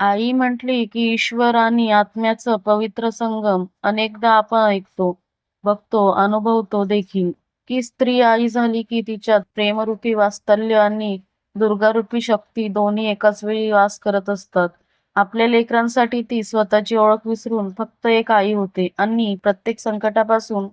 आई म्हटली की ईश्वर आणि आत्म्याचं पवित्र संगम अनेकदा आपण ऐकतो, बघतो, अनुभवतो देखील, की स्त्री आई झाली की तिच्यात प्रेमरूपी वास्तल्य आणि दुर्गारूपी शक्ती दोन्ही एकाच वेळी वास करत असतात. आपल्या लेकरांसाठी ती स्वतःची ओळख विसरून फक्त एक आई होते आणि प्रत्येक संकटापासून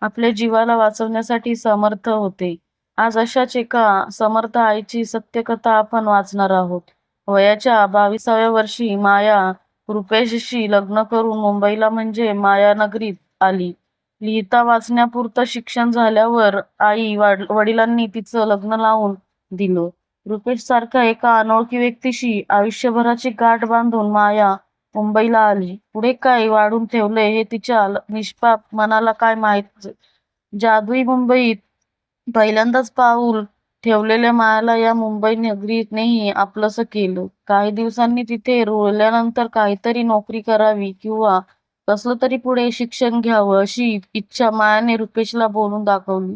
आपल्या जीवाला वाचवण्यासाठी समर्थ होते. आज अशाच एका समर्थ आईची सत्यकथा आपण वाचणार आहोत. वयाच्या बाविसाव्या वर्षी माया रुपेशशी लग्न करून मुंबईला म्हणजे मायानगरीत आली. लिहिता वाचण्यापुरतं शिक्षण झाल्यावर आई वडिलांनी तिचं लग्न लावून दिलं. रुपेशसारख्या एका अनोळखी व्यक्तीशी आयुष्यभराची गाठ बांधून माया मुंबईला आली. पुढे काय वाढून ठेवलंय हे तिच्या निष्पाप मनाला काय माहीत जादुई मुंबईत पहिल्यांदाच पाऊल ठेवलेल्या मायाला या मुंबई नगरीनेही आपलंसं केलं. काही दिवसांनी तिथे रुळल्यानंतर काहीतरी नोकरी करावी किंवा कसलं तरी पुढे शिक्षण घ्यावं अशी इच्छा मायाने रुपेशला बोलून दाखवली.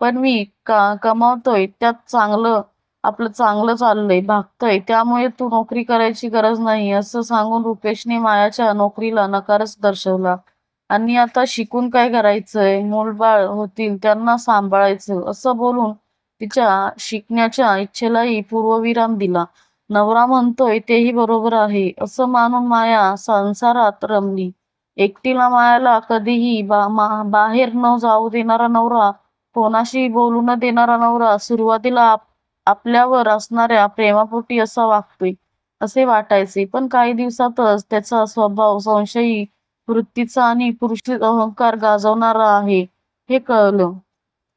पण मी कमावतोय त्यात चांगलं आपलं चांगलं चाललंय, भागतंय, त्यामुळे तू नोकरी करायची गरज नाही असं सांगून रुपेशने मायाच्या नोकरीला नकारच दर्शवला. आणि आता शिकून काय करायचंय, मूलबाळ होतील त्यांना सांभाळायचं असं बोलून तिच्या शिकण्याच्या इच्छेलाही पूर्वविराम दिला. नवरा म्हणतोय तेही बरोबर आहे असं मानून माया संसारात रमली. एकटीला मायाला कधीही बाहेर न जाऊ देणारा नवरा, कोणाशी बोलू न देणारा नवरा सुरुवातीला आपल्यावर असणाऱ्या प्रेमापोटी असा वागतोय असे वाटायचे. पण काही दिवसातच त्याचा स्वभाव संशयी वृत्तीचा आणि पुरुषी अहंकार गाजवणारा आहे हे कळलं.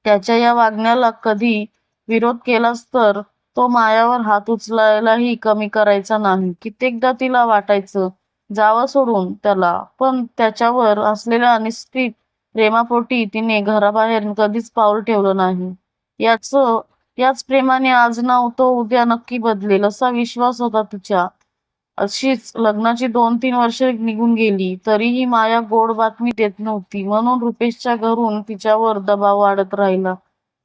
त्याच्या या वागण्याला कधी विरोध केलास तर तो मायावर हात उचलायलाही कमी करायचा नाही. कित्येकदा तिला वाटायचं जावं सोडून त्याला, पण त्याच्यावर असलेल्या अनिश्चित प्रेमापोटी तिने घराबाहेर कधीच पाऊल ठेवलं नाही. याच प्रेमाने आज नाव तो उद्या नक्की बदलेल असा विश्वास होता तिच्या. अशीच लग्नाची दोन तीन वर्षे निघून गेली, तरीही माया गोड बातमी देत नव्हती. म्हणून रुपेशच्या घरून तिच्यावर दबाव वाढत राहिला.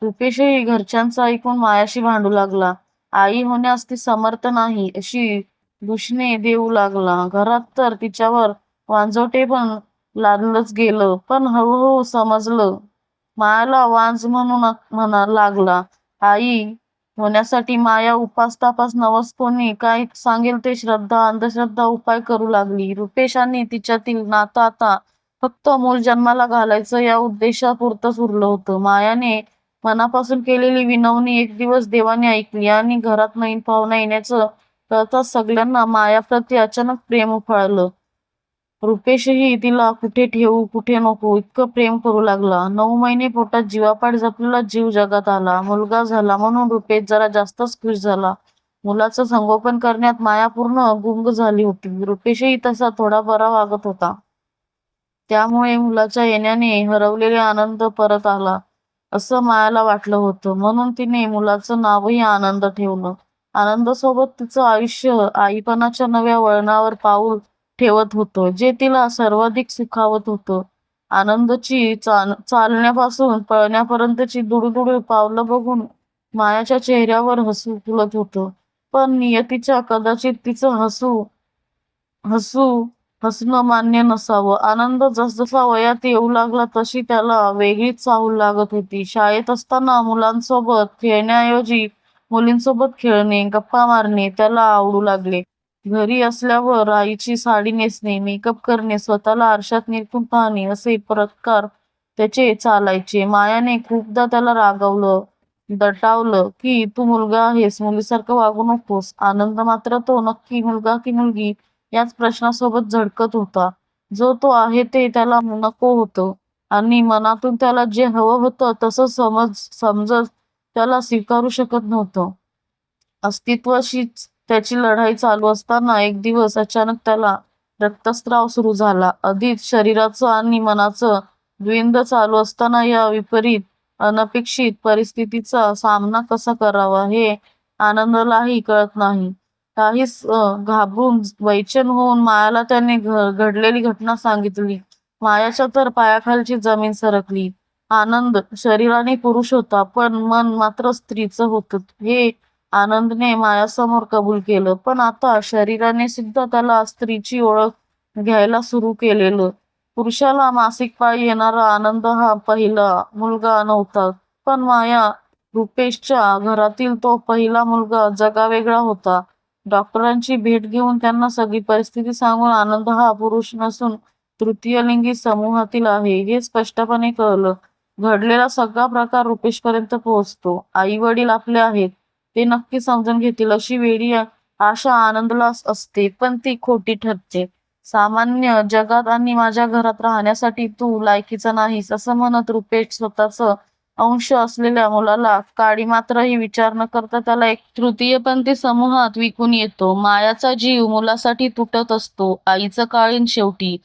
रुपेशही घरच्यांचं ऐकून मायाशी भांडू लागला. आई होण्यास ती समर्थ नाही अशी दुष्णे देऊ लागला. घरात तर तिच्यावर वांझोटेपण लादलंच गेलं. पण हळूहळू समजलं. मायाला वांज म्हणून म्हणा लागला. आई होण्यासाठी माया उपास तापास नवस कोणी काय सांगेल ते श्रद्धा अंधश्रद्धा उपाय करू लागली. रुपेशांनी तिच्यातील नातं आता फक्त मूल जन्माला घालायचं या उद्देशापुरतंच उरलं होतं. मायाने मनापासून केलेली विनवणी एक दिवस देवाने ऐकली आणि घरात नवीन पाहुणा येण्याचं कळताच सगळ्यांना मायाप्रती अचानक प्रेम उफाळलं. रुपेशही तिला कुठे ठेवू कुठे नको इतकं प्रेम करू लागला. नऊ महिने पोटात जीवापाड जपलेला जीव जगात आला. मुलगा झाला म्हणून रुपेश जरा जास्तच खुश झाला. मुलाचं संगोपन करण्यात माया पूर्ण गुंग झाली होती. रुपेशही तसा थोडा बरा वागत होता. त्यामुळे मुलाच्या येण्याने हरवलेला आनंद परत आला असं मायाला वाटलं होतं. म्हणून तिने मुलाचं नावही आनंद ठेवलं. आनंदासोबत तिचं आयुष्य आईपणाच्या नव्या वळणावर पाऊल ठेवत होतं, जे तिला सर्वाधिक सुखावत होतं. आनंदची चालण्यापासून पळण्यापर्यंतची दुडूदुडू पावलं बघून मायाच्या चेहऱ्यावर हसू फुलत होतं. पण नियतीच्या कदाचित तिचं हसू हसू हसणं मान्य नसावं. आनंद जसजसा वयात येऊ लागला तशी त्याला वेगळीच चाहूल लागत होती. शाळेत असताना मुलांसोबत खेळण्याऐवजी मुलींसोबत खेळणे, गप्पा मारणे त्याला आवडू लागले. घरी असल्यावर आईची साडी नेसणे, मेकअप करणे, स्वतःला आरशात निरखून पाहणे असे प्रकार त्याचे चालायचे. मायाने खूपदा त्याला रागावलं, दटावलं की तू मुलगा आहेस, मुलीसारखं वागू नकोस. आनंद मात्र तो नक्की मुलगा की मुलगी याच प्रश्नासोबत झडकत होता. जो तो आहे ते त्याला नको होतं आणि मनातून त्याला जे हवं होतं तसं समजत त्याला स्वीकारू शकत नव्हतं. अस्तित्वाशीच त्याची लढाई चालू असताना एक दिवस अचानक त्याला रक्तस्राव सुरू झाला. अधिक शरीराचं आणि मनाचं द्विंद चालू असताना या विपरीत, अनपेक्षित परिस्थितीचा सामना कसा करावा हे आनंदलाही कळत नाही. काहीच घाबरून वैचन होऊन मायाला त्याने घडलेली घटना सांगितली. मायाच्या तर पायाखालची जमीन सरकली. आनंद शरीराने पुरुष होता, पण मन मात्र स्त्रीचं होत हे आनंदने मायासमोर कबूल केलं. पण आता शरीराने सुद्धा त्याला स्त्रीची ओळख घ्यायला सुरू केलेलं. पुरुषाला मासिक पाळी येणारा आनंद हा पहिला मुलगा नव्हता. पण माया रुपेशच्या घरातील तो पहिला मुलगा जगावेगळा होता. डॉक्टरांची भेट घेऊन त्यांना सगळी परिस्थिती सांगून आनंद हा पुरुष नसून तृतीयलिंगी समूहातील आहे हे स्पष्टपणे कळलं. घडलेला सगळा प्रकार रुपेशपर्यंत पोहोचतो. आई वडील आपले आहेत. ते नक्की समजून घेतील अशी वेळी आशा आनंदला असते पण ती खोटी ठरते. सामान्य जगात आणि माझ्या घरात राहण्यासाठी तू लायकीचा नाहीस असं म्हणत रुपेश स्वतःच अंश असलेल्या मुलाला काडी मात्रही विचार न करता त्याला एक तृतीयपंथी समूहात विकून येतो. मायाचा जीव मुलासाठी तुटत असतो आईचं काळीन शेवटी.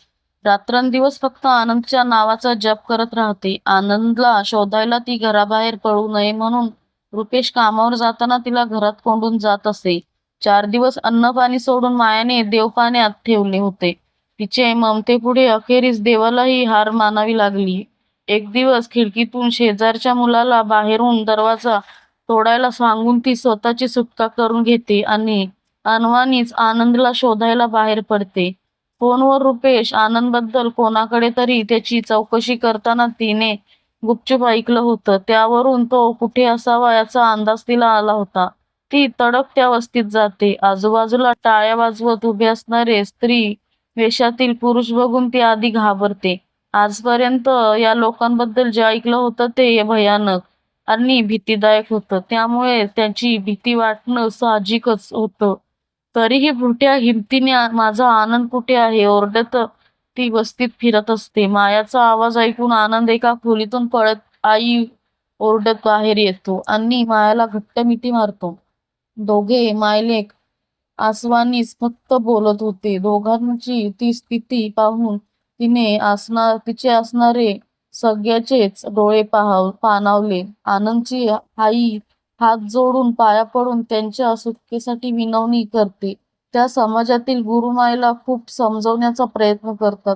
रात्रंदिवस फक्त आनंदच्या नावाचा जप करत राहते. आनंदला शोधायला ती घराबाहेर पळू नये म्हणून रुपेश कामावर जाताना तिला घरात कोंडून जात असे. चार दिवस अन्न पाणी सोडून मायाने देवपाण्यात ठेवले होते. तिचे ममतेपुढे अखेरीस देवालाही हार मानावी लागली. एक दिवस खिडकीतून शेजारच्या मुलाला बाहेरून दरवाजा तोडायला सांगून ती स्वतःची सुटका करून घेते आणि अनवानीच आनंदला शोधायला बाहेर पडते. फोनवर रुपेश आनंदबद्दल कोणाकडे तरी त्याची चौकशी करताना तिने गुपचूप ऐकलं होतं. त्यावरून तो कुठे असावा याचा अंदाज तिला आला होता. ती तडक त्या वस्तीत जाते. आजूबाजूला टाळ्या वाजवत उभे असणारे स्त्री वेशातील पुरुष बघून ती आधी घाबरते. आजपर्यंत या लोकांबद्दल जे ऐकलं होतं ते भयानक आणि भीतीदायक होतं. त्यामुळे त्याची भीती वाटणं साहजिकच होतं. तरीही मोठ्या हिमतीने माझा आनंद कुठे आहे? ओरडत ती वस्तीत फिरत असते. मायाचा आवाज ऐकून आनंद एका खोलीतून पळत आई ओरडत बाहेर येतो. आणि मायाला घट्ट मिठी मारतो. दोघे मायलेक आसवानीच फक्त बोलत होते. दोघांची ती स्थिती पाहून तिने असणार तिचे असणारे सगळ्याचेच डोळे पाहाव पाणावले. आनंदची आई हात जोडून पाया पडून त्यांच्या सुटकेसाठी विनवणी करते. त्या समाजातील गुरुमाईला खूप समजवण्याचा प्रयत्न करतात.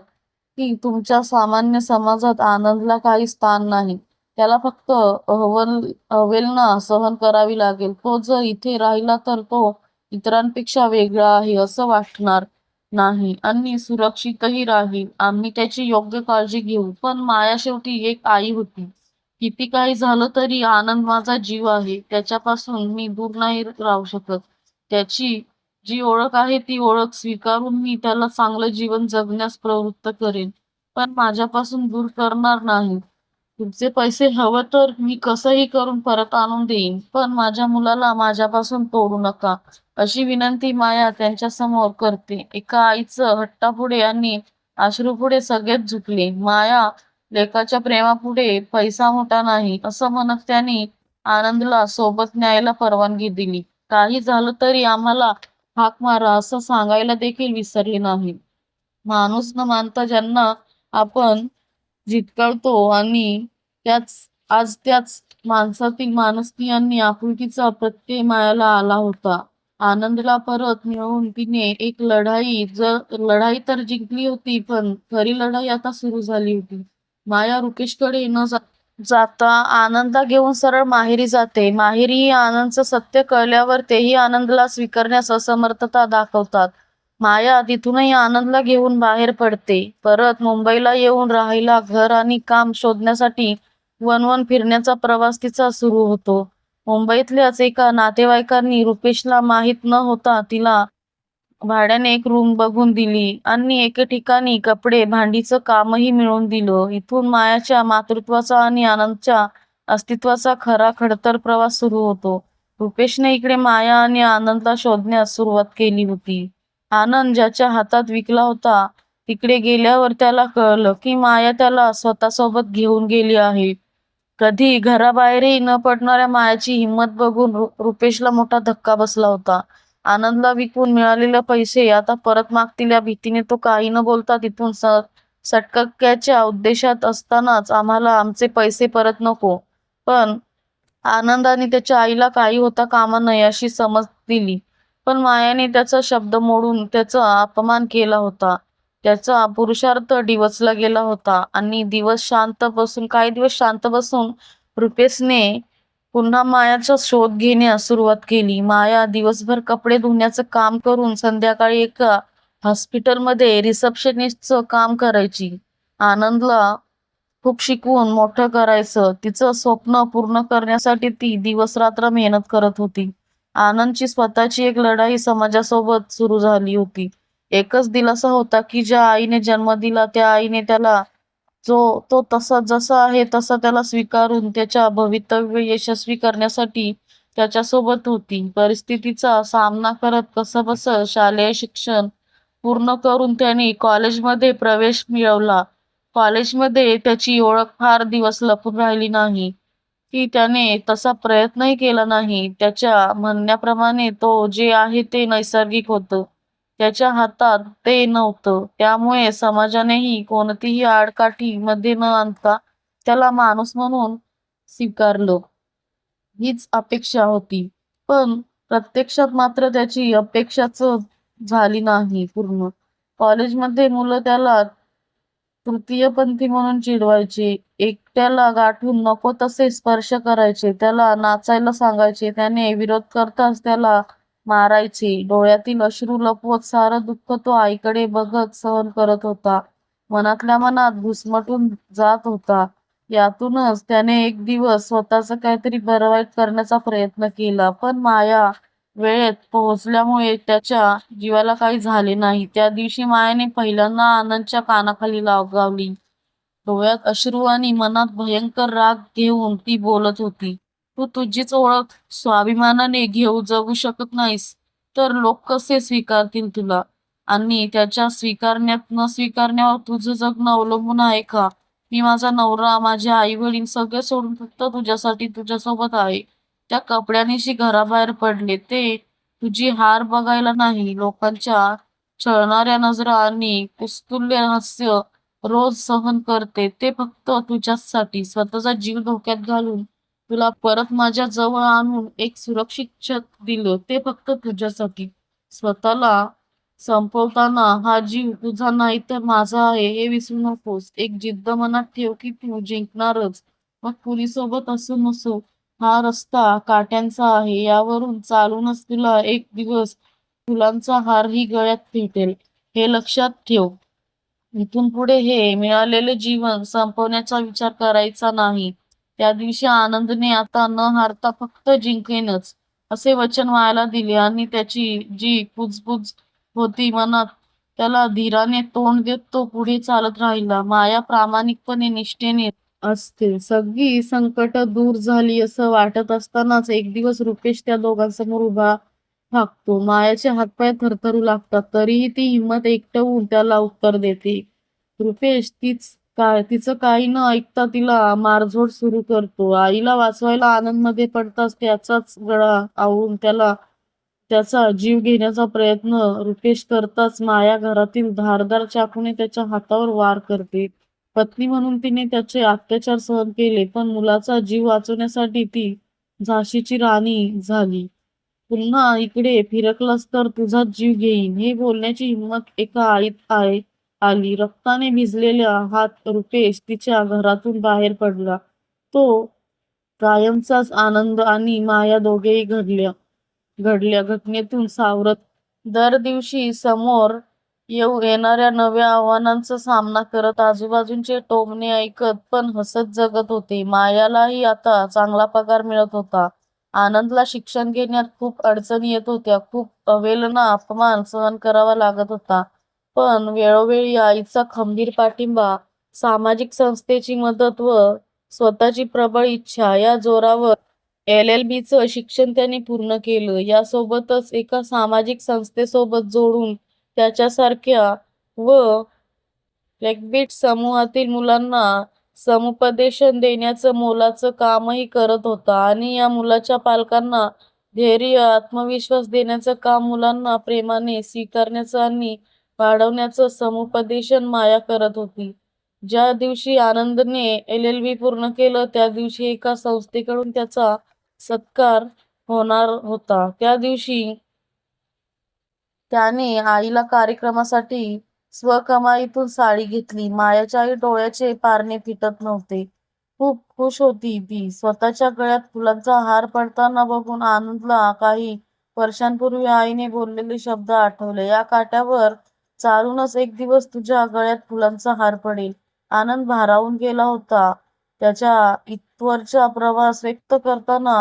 की तुमच्या सामान्य समाजात आनंदला काही स्थान नाही. त्याला फक्त अहवल अवेलना सहन करावी लागेल. तो जर इथे राहिला तर तो इतरांपेक्षा वेगळा आहे असं वाटणार नाही. आणि सुरक्षितही राहील. आम्ही त्याची योग्य काळजी घेऊ. पण माया शेवटी एक आई होती. किती काही झालं तरी आनंद माझा जीव आहे. त्याच्यापासून मी दूर नाही राहू शकत. त्याची जी ओळख आहे ती ओळख स्वीकारून मी त्याला चांगलं जीवन जगण्यास प्रवृत्त करेन. पण माझ्यापासून दूर करणार नाही. तुमचे पैसे हवं तर मी कसंही करून परत आणून देईन पण माझ्या मुलाला माझ्यापासून तोडू नका. अशी विनंती माया त्यांच्यासमोर करते. एका आईचं हट्टापुढे आणि आश्रूपुढे सगळेच झुकले. माया लेखाच्या प्रेमापुढे पैसा मोठा नाही असं म्हणत त्यांनी आनंदला सोबत न्यायला परवानगी दिली. काही झालं तरी आम्हाला हाक मारा असं सांगायला देखील विसरले नाही. माणूस न मानता ज्यांना आपण जितकळतो आणि त्याच आज त्याच माणसातील माणुसकी आपुलकीचा प्रत्यय मायाला आला होता. आनंदला परत मिळवून तिने एक लढाई जर लढाई तर जिंकली होती पण खरी लढाई आता सुरू झाली होती. माया रुकेशकडे न जाता जाता आनंद घेऊन सरळ माहेरी जाते. माहेरी ही आनंदचं सत्य कळल्यावर तेही आनंदला स्वीकारण्यास असमर्थता दाखवतात. माया तिथूनही आनंदला घेऊन बाहेर पडते. परत मुंबईला येऊन राहायला घर आणि काम शोधण्यासाठी वनवन फिरण्याचा प्रवास तिचा सुरू होतो. मुंबईतल्याच एका नातेवाईकांनी रुपेशला माहीत न होता तिला भाड्याने एक रूम बघून दिली. आणि एके ठिकाणी कपडे भांडीचं कामही मिळवून दिलं. इथून मायाच्या मातृत्वाचा आणि आनंदच्या अस्तित्वाचा खरा खडतर प्रवास सुरू होतो. रुपेशने इकडे माया आणि आनंदला शोधण्यास सुरुवात केली होती. आनंद ज्याच्या हातात विकला होता तिकडे गेल्यावर त्याला कळलं की माया त्याला स्वतःसोबत घेऊन गेली आहे. कधी घराबाहेरही न पडणाऱ्या मायाची हिंमत बघून रुपेशला मोठा धक्का बसला होता. आनंदला विकून मिळालेले पैसे आता परत मागतील या भीतीने तो काही न बोलता तिथून स सटकक्याच्या उद्देशात असतानाच आम्हाला आमचे पैसे परत नको. पण आनंदाने त्याच्या आईला काही होता कामा नये अशी समज दिली. पण मायाने त्याचा शब्द मोडून त्याचा अपमान केला होता. त्याचा पुरुषार्थ डिवचला गेला होता. आणि दिवस शांत बसून काही दिवस शांत बसून रुपेशने पुन्हा मायाचा शोध घेण्यास सुरुवात केली. माया दिवसभर कपडे धुण्याचं काम करून संध्याकाळी एका हॉस्पिटलमध्ये रिसेप्शनिस्टचं काम करायची. आनंदला खूप शिकवून मोठं करायचं तिचं स्वप्न पूर्ण करण्यासाठी ती दिवसरात्र मेहनत करत होती. आनंदची स्वतःची एक लढाई समाजासोबत सुरू झाली होती. एकच दिलासा होता की ज्या आईने जन्म दिला त्या आईने त्याला जो तो तसा जसा आहे तसा त्याला स्वीकारून त्याच्या भवितव्य यशस्वी करण्यासाठी त्याच्यासोबत होती. परिस्थितीचा सामना करत कसंबसं शालेय शिक्षण पूर्ण करून त्याने कॉलेजमध्ये प्रवेश मिळवला. कॉलेजमध्ये त्याची ओळख फार दिवस लपून राहिली नाही की त्याने तसा प्रयत्नही केला नाही. त्याच्या म्हणण्याप्रमाणे तो जे आहे ते नैसर्गिक होतं. त्याच्या हातात ते नव्हतं. त्यामुळे समाजानेही कोणतीही आडकाठी मध्ये न आणता त्याला माणूस म्हणून स्वीकारलं. हीच अपेक्षा होती. पण प्रत्यक्षात मात्र त्याची अपेक्षाच झाली नाही पूर्ण. कॉलेजमध्ये मुलं त्याला तृतीयपंथी म्हणून चिडवायचे. एकट्याला गाठून नको तसे स्पर्श करायचे. त्याला नाचायला सांगायचे. त्याने विरोध करताच त्याला मारायचे. डोळ्यातील अश्रू लपवत सारं दुःख तो आईकडे बघत सहन करत होता. मनातल्या मनात घुसमटून जात होता. यातूनच त्याने एक दिवस स्वतःच काहीतरी बरवाईट करण्याचा प्रयत्न केला. पण माया वेळेत पोहोचल्यामुळे त्याच्या जीवाला काही झाले नाही. त्या दिवशी मायाने पहिल्यांदा आनंदच्या कानाखाली लावगावली डोळ्यात अश्रू आणि मनात भयंकर राग घेऊन ती बोलत होती. तू तुझीच ओळख स्वाभिमानाने घेऊ जगू शकत नाहीस तर लोक कसे स्वीकारतील तुला? आणि त्याच्या स्वीकारण्यात न स्वीकारण्यावर तुझं जगणं अवलंबून आहे का? मी माझा नवरा, माझे आई-वडील सगळे सोडून फक्त तुझ्यासाठी तुझ्यासोबत आहे. त्या कपड्यानेशी घराबाहेर पडले ते तुझी हार बघायला नाही. लोकांच्या छळणाऱ्या नजरा आणि कुस्तुल्य हास्य रोज सहन करते ते फक्त तुझ्याचसाठी. स्वतःचा जीव धोक्यात घालून तुला परत माझ्या जवळ आणून एक सुरक्षित छत दिलं ते फक्त तुझ्यासाठी. स्वतःला संपवताना हा जीव तुझा नाही तर माझा आहे हे विसरू नकोस. एक जिद्द मनात ठेव की तू जिंकणारच. मग कुणीसोबत असो नसो हा रस्ता काट्यांचा आहे. यावरून चालूनच तुला एक दिवस फुलांचा हारही गळ्यात भेटेल हे लक्षात ठेव. इथून पुढे हे मिळालेले जीवन संपवण्याचा विचार करायचा नाही. त्या दिवशी आनंदने आता न हारता फक्त जिंकेनच असे वचन व्हायला दिले आणि त्याची जी कुजबुज होती मनात त्याला धीराने तोंड देत तो पुढे चालत राहिला. माया प्रामाणिकपणे निष्ठेने असते. सगळी संकट दूर झाली असं वाटत असतानाच एक दिवस रुपेश त्या दोघांसमोर उभा थाकतो मायाचे हातपाय थरथरू लागतात. तरीही ती हिंमत एकटवून त्याला उत्तर देते. रुपेश तीच तिचं काही न ऐकता तिला मारझोड सुरू करतो. आईला वाचवायला आनंदमध्ये पडताच त्याचाच गळा आवळून त्याला त्याचा जीव घेण्याचा प्रयत्न रुपेश करताच माया घरातील धारदार चाकूने त्याच्या हातावर वार करते. पत्नी म्हणून तिने त्याचे अत्याचार सहन केले पण मुलाचा जीव वाचवण्यासाठी ती झाशीची राणी झाली. पुन्हा इकडे फिरकलास तर तुझा जीव घेईन हे बोलण्याची हिंमत एका आईत आहे आली. रक्ताने भिजलेला हात रुपेश तिच्या घरातून बाहेर पडला. तो कायमचाच आनंद आणि माया दोघेही घडल्या घडल्या घटनेतून सावरत दर दिवशी समोर येऊ येणाऱ्या नव्या आव्हानांचा सामना करत आजूबाजूचे टोमणे ऐकत पण हसत जगत होते. मायालाही आता चांगला पगार मिळत होता. आनंदला शिक्षण घेण्यात खूप अडचणी येत होत्या. खूप अवेलना अपमान सहन करावा लागत होता. पण वेळोवेळी आईचा खंबीर पाठिंबा, सामाजिक संस्थेची मदत व स्वतःची प्रबळ इच्छा या जोरावर एल. एल. बीचं शिक्षण त्यांनी पूर्ण केलं. यासोबतच एका सामाजिक संस्थेसोबत जोडून त्याच्यासारख्या व फ्लेक्सिबल समूहातील मुलांना समुपदेशन देण्याचं मोलाचं कामही करत होता आणि या मुलाच्या पालकांना धैर्य, आत्मविश्वास देण्याचं काम, मुलांना प्रेमाने स्वीकारण्याचं आणि वाढवण्याचं समुपदेशन माया करत होती. ज्या दिवशी आनंदने एल. एल. बी. पूर्ण केलं त्या दिवशी एका संस्थेकडून त्याचा सत्कार होणार होता. त्या दिवशी त्याने आईला कार्यक्रमासाठी स्वकमाईतून साडी घेतली. मायाच्याही डोळ्याचे पारणे फिटत नव्हते. खूप खुश होती ती स्वतःच्या गळ्यात फुलांचा हार पडताना बघून आनंदला काही वर्षांपूर्वी आईने बोललेले शब्द आठवले या काट्यावर चालूनच एक दिवस तुझ्या गळ्यात फुलांचा हार पडेल. आनंद भारावून गेला होता. त्याच्या इतवरचा प्रवास व्यक्त करताना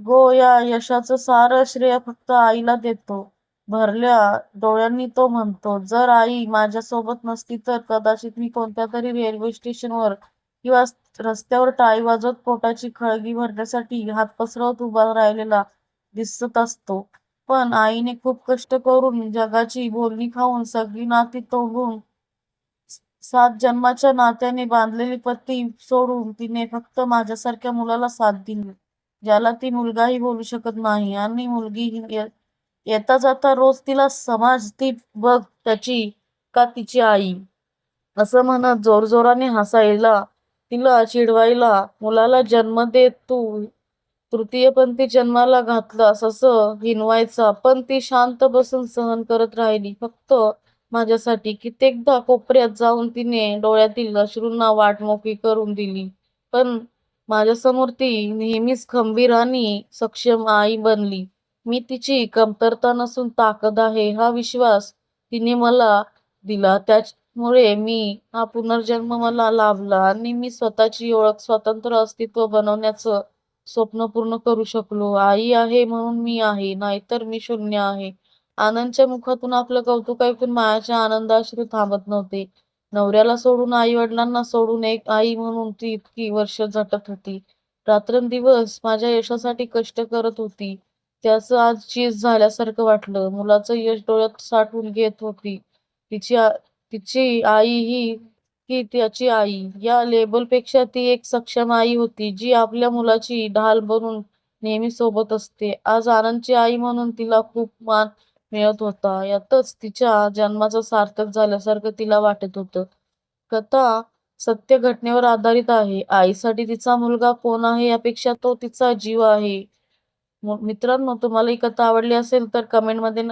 गो या यशाचं सारं श्रेय फक्त आईला देतो. भरल्या डोळ्यांनी तो म्हणतो जर आई माझ्यासोबत नसती तर कदाचित मी कोणत्या तरी रेल्वे स्टेशनवर किंवा रस्त्यावर टाळी वाजवत पोटाची खळगी भरण्यासाठी हात पसरवत उभा राहिलेला दिसत असतो. पण आईने खूप कष्ट करून जगाची बोलणी खाऊन सगळी नाती तोडून सात जन्माच्या नात्याने बांधलेली पत्ती सोडून तिने फक्त माझ्यासारख्या मुलाला साथ दिली ज्याला ती मुलगाही बोलू शकत नाही आणि मुलगी येता जाता रोज तिला समाज ती बघ त्याची का तिची आई. असं म्हणत जोरजोराने हसायला तिला चिडवायला मुलाला जन्म देत तू तृतीयपंथी जन्माला घातला असं हिनवायचा. पण ती शांत बसून सहन करत राहिली. फक्त माझ्यासाठी कित्येकदा कोपऱ्यात जाऊन तिने डोळ्यातील अश्रूंना वाट मोकळी करून दिली. पण माझ्यासमोर ती नेहमीच खंबीर आणि सक्षम आई बनली. मी तिची कमतरता नसून ताकद आहे हा विश्वास तिने मला दिला. त्यामुळे मी हा पुनर्जन्म मला लाभला आणि मी स्वतःची ओळख स्वतंत्र अस्तित्व बनवण्याचं स्वप्न पूर्ण करू शकलो. आई आहे म्हणून मी आहे नाहीतर मी शून्य आहे. आनंदच्या मुखातून आपलं कौतुक ऐकून मायाच्या आनंदाश्रू थांबत नव्हते. नवऱ्याला सोडून आई वडिलांना सोडून एक आई म्हणून ती इतकी वर्ष झटत होती. रात्रंदिवस माझ्या यशासाठी कष्ट करत होती. त्याचं आज चीज झाल्यासारखं वाटलं. मुलाचं यश डोळ्यात साठवून घेत होती. तिची तिची आई ही की त्याची आई या लेबलपेक्षा ती एक सक्षम आई होती जी आपल्या मुलाची ढाल बनून नेहमी सोबत असते. आज आनंदची आई म्हणून तिला खूप मान मिळत होता. यातच तिच्या जन्माचं सार्थक झाल्यासारखं तिला वाटत होतं. कथा सत्य घटनेवर आधारित आहे. आईसाठी तिचा मुलगा कोण आहे यापेक्षा तो तिचा जीव आहे. मित्रांनो तुम्हाला ही कथा आवडली असेल तर कमेंटमध्ये